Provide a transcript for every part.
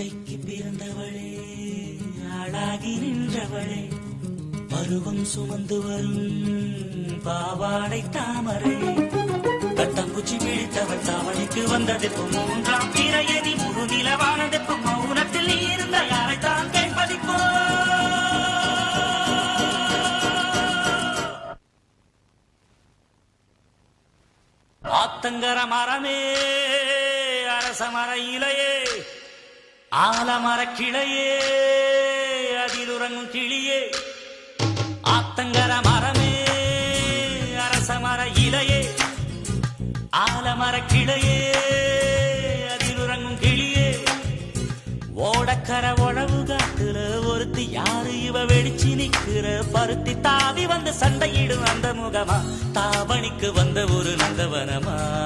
மெத்தைக்கு பிறந்தவளே அழாகி நின்றவளே பருவம் சுமந்து வரும் பாவாடை தாமரை. கட்டங்குச்சி பிடித்தவள் தாவணிக்கு வந்ததெப்பு மூன்றாம் பிறையதி முழு நிலவானதெப்பு மௌனத்தில் இருந்த யாரை தான் கேட்பதிப்போ ஆத்தங்கர மரமே அரச மர இலையே ஆலமர கிளையே அதில் உறங்கும் கிளியே ஆத்தங்கர மரமே அரச மர இலையே ஆலமர கிளையே அதில் உறங்கும் கிளியே. ஓடக்கர உழவு காட்டுல ஒருத்தி யாரு? இவ வெடிச்சு நிக்கிற பருத்தி தாவி வந்து சண்டையிடும் அந்த முகமா? தாவணிக்கு வந்த ஒரு நந்தவனமா?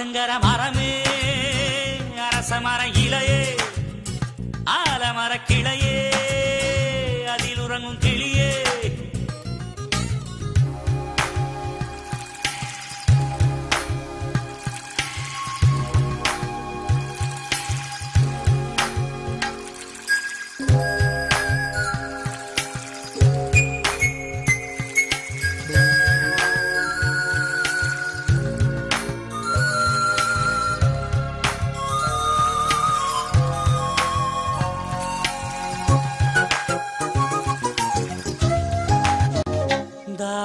ஆத்தங்கர மரமே அரச மர இலையே.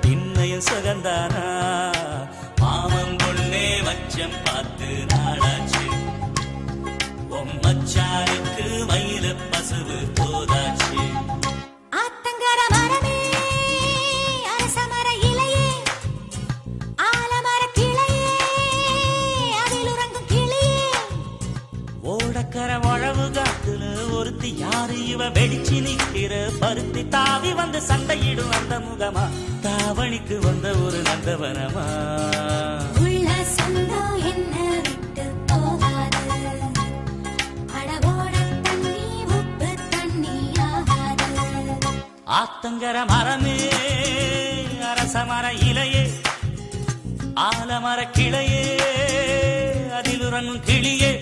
திண்ணையும் சுகந்தானா? மாமன் பொண்ணே மச்சம் பார்த்து நாளாச்சு. மச்சானுக்கு மயில பசுவு போதாச்சு. ஆத்தங்கர மரமே அரசமர இலையே ஆலமர கிளையே அதில் உறங்கும் கிளியே. ஓடக்கர உழவு காத்துல ஒருத்தி யாரு? இவ வெடிச்சு நிக்கிற பருத்தி தாவி வந்து சண்டையிடும் அந்த முகமா? தாவணிக்கு வந்த ஒரு நந்தவனமா? ஆத்தங்கர மரமே அரச மர இலையே ஆலமர கிளையே அதில் உறங்கும் கிளியே